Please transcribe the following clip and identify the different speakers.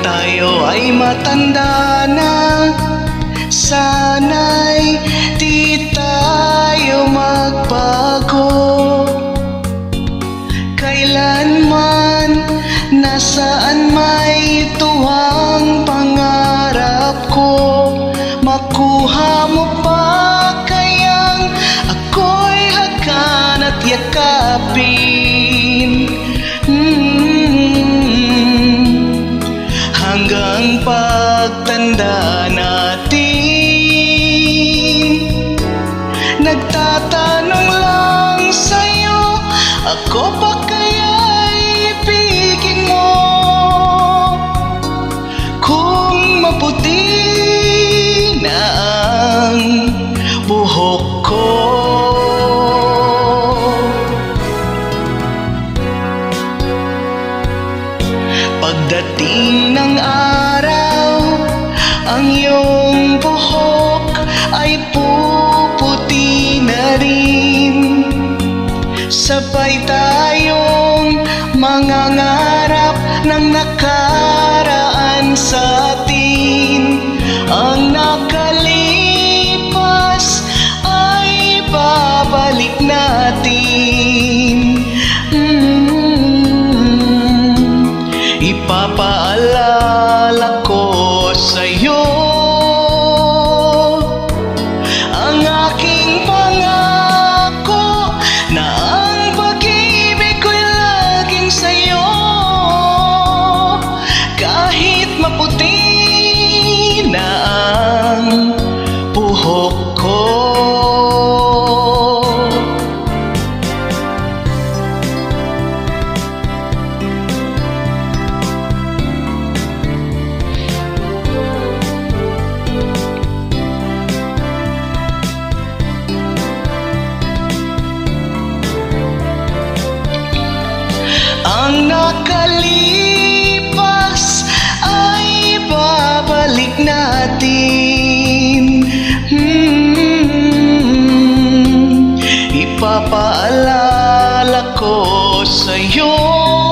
Speaker 1: tayo ay matanda na Sana'y di tayo magbago. Kailanman, nasaan Nagtatanong lang sa'yo Ako pa kaya'y ibigin mo? Kung maputi na ang buhok ko. Pagdating ng araw Ang iyong buhok ay puputi na rin. Sabay tayong mga ngarap ng nakaraan sa atin. Ang nakalipas ay babalik natin. Mm-hmm. Ipapaalala ko sa'yo 歌声永